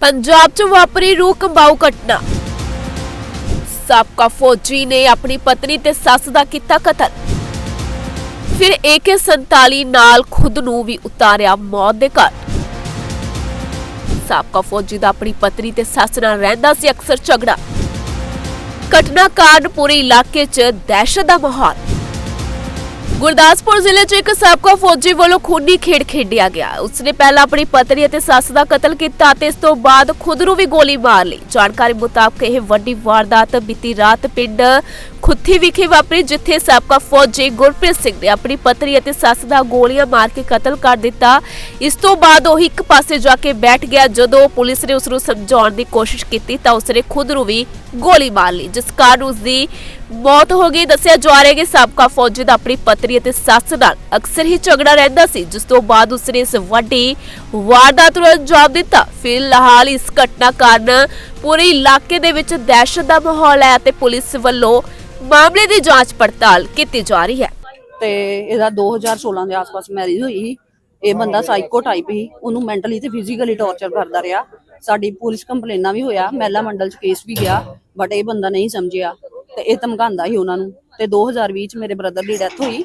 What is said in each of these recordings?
ਪੰਜਾਬ 'ਚ ਵਾਪਰੀ ਰੂਹ ਕੰਬਾਊ ਘਟਨਾ। ਸਾਬਕਾ ਫੌਜੀ ਨੇ ਆਪਣੀ ਪਤਨੀ ਤੇ ਸੱਸ ਦਾ ਕੀਤਾ ਕਤਲ। ਫਿਰ AK47 ਨਾਲ ਖੁਦ ਨੂੰ ਵੀ ਉਤਾਰਿਆ ਮੌਤ ਦੇ ਘਾਟ ਸਾਬਕਾ ਫੌਜੀ ਦਾ ਆਪਣੀ ਪਤਨੀ ਤੇ ਸੱਸ ਨਾਲ ਰਹਿੰਦਾ ਸੀ ਅਕਸਰ ਝਗੜਾ। ਘਟਨਾ ਕਾਰਨ ਪੂਰੇ ਇਲਾਕੇ 'ਚ ਦਹਿਸ਼ਤ ਦਾ ਮਾਹੌਲ। ਗੁਰਦਾਸਪੁਰ ਜ਼ਿਲ੍ਹੇ 'ਚ ਇੱਕ ਸਾਬਕਾ ਫੌਜੀ ਵੱਲੋਂ ਖੂਨੀ ਖੇਡ ਖੇਡਿਆ ਗਿਆ। ਉਸਨੇ ਪਹਿਲਾਂ ਆਪਣੀ ਪਤਨੀ ਅਤੇ ਸੱਸ ਦਾ ਕਤਲ ਕੀਤਾ ਤੇ ਇਸ ਤੋਂ ਬਾਅਦ ਖੁਦ ਨੂੰ ਵੀ ਗੋਲੀ ਮਾਰ ਲਈ। ਜਾਣਕਾਰੀ ਮੁਤਾਬਕ ਇਹ ਵੱਡੀ ਵਾਰਦਾਤ ਬੀਤੀ ਰਾਤ ਪਿੰਡ ਖੁੱਥੀ ਵਿਖੇ ਵਾਪਰੀ, ਜਿੱਥੇ ਸਾਬਕਾ ਫੌਜੀ ਗੁਰਪ੍ਰੀਤ ਸਿੰਘ ਨੇ ਆਪਣੀ ਪਤਨੀ ਅਤੇ ਸੱਸ ਦਾ ਗੋਲੀਆਂ ਮਾਰ ਕੇ ਕਤਲ ਕਰ ਦਿੱਤਾ। ਇਸ ਤੋਂ ਬਾਅਦ ਉਹ ਇੱਕ ਪਾਸੇ ਜਾ ਕੇ ਬੈਠ ਗਿਆ। ਜਦੋਂ ਪੁਲਿਸ ਨੇ ਉਸ ਨੂੰ ਸਮਝਾਉਣ ਦੀ ਕੋਸ਼ਿਸ਼ ਕੀਤੀ ਤਾਂ ਉਸਨੇ ਖੁਦ ਨੂੰ ਵੀ ਗੋਲੀ ਮਾਰ ਲਈ, ਜਿਸ ਕਾਰਨ ਉਸ ਦੀ ਮੌਤ ਹੋ ਗਈ। ਦੱਸਿਆ ਜਾ ਰਿਹਾ ਕਿ ਸਾਬਕਾ ਫੌਜੀ ਦਾ ਆਪਣੀ ਪਤਨੀ ਅਤੇ ਸੱਸ ਨਾਲ ਅਕਸਰ ਹੀ ਝਗੜਾ ਰਹਿੰਦਾ ਸੀ, ਜਿਸ ਤੋਂ ਬਾਅਦ ਉਸਨੇ ਇਸ ਵੱਡੀ ਵਾਰਦਾਤ ਨੂੰ ਅੰਜਾਮ ਦਿੱਤਾ। ਫਿਲਹਾਲ ਇਸ ਘਟਨਾ ਕਾਰਨ ਪੂਰੇ ਇਲਾਕੇ ਦੇ ਵਿੱਚ ਦਹਿਸ਼ਤ ਦਾ ਮਾਹੌਲ ਹੈ ਅਤੇ ਪੁਲਿਸ ਵੱਲੋਂ ਮਾਮਲੇ ਦੀ ਜਾਂਚ ਪੜਤਾਲ ਕੀਤੀ ਜਾ ਰਹੀ ਹੈ। ਤੇ ਇਹਦਾ 2016 ਦੇ ਆਸ-ਪਾਸ ਮੈਰਿਜ ਹੋਈ ਸੀ। ਇਹ ਬੰਦਾ ਸਾਈਕੋ ਟਾਈਪ ਸੀ। ਉਹਨੂੰ ਮੈਂਟਲੀ ਤੇ ਫਿਜ਼ੀਕਲੀ ਟੌਰਚਰ ਕਰਦਾ ਰਿਹਾ। ਸਾਡੀ ਪੁਲਿਸ ਕੰਪਲੇਨਾਂ ਵੀ ਹੋਇਆ। ਮਹਿਲਾ ਮੰਡਲ ਚ ਕੇਸ ਵੀ ਗਿਆ ਬਟ ਇਹ ਬੰਦਾ ਨਹੀਂ ਸਮਝਿਆ। ਤੇ ਇਹ ਧਮਕਾਉਂਦਾ ਸੀ ਉਹਨਾਂ ਨੂੰ। ਤੇ 2020 ਚ ਮੇਰੇ ਬ੍ਰਦਰ ਦੀ ਡੈਥ ਹੋਈ।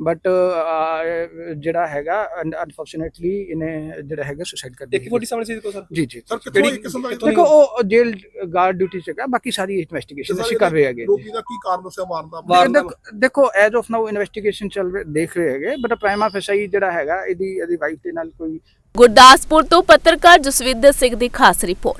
ਬਟ ਜਿਹੜਾ ਹੈਗਾ ਅਨਫੋਰਚੂਨੇਟਲੀ ਇਹਨੇ ਜਿਹੜਾ ਹੈਗਾ ਸੁਸਾਈਡ ਕਰ ਇੱਕ ਫੋਟੀ ਸਾਹਮਣੇ ਸੀ ਕੋ ਸਰ। ਜੀ ਜੀ। ਸਰ ਇੱਕ ਕਿਸਮ ਦਾ ਦੇਖੋ ਉਹ ਜੇਲ ਗਾਰਡ ਡਿਊਟੀ ਚ ਹੈਗਾ ਬਾਕੀ ਸਾਰੀ ਇਨਵੈਸਟੀਗੇਸ਼ਨ ਅਸੀਂ ਕਰ ਰਹੇ ਹੈਗੇ। ਰੋਗੀ ਦਾ ਕੀ ਕਾਰਨ ਦੱਸਿਆ ਮਾਰਨ ਦਾ? ਮਾਰਨ ਦਾ- ਦੇਖੋ- ਦੇਖੋ ਐਜ਼ ਆਫ ਨਾਓ ਇਨਵੈਸਟੀਗੇਸ਼ਨ ਚੱਲ ਰਹੀ ਦੇਖ ਰਹੇ ਹੈਗੇ ਬਟ ਪ੍ਰਾਈਮਾ ਫੈਸਾਈ ਜਿਹੜਾ ਹੈਗਾ ਇਹਦੀ ਇਹਦੀ ਵਾਈਫ ਦੇ ਨਾਲ ਕੋਈ ਗੁਰਦਾਸਪੁਰ ਤੋਂ ਪੱਤਰਕਾਰ ਜਸਵਿੰਦਰ ਸਿੰਘ ਦੀ ਖਾਸ ਰਿਪੋਰਟ।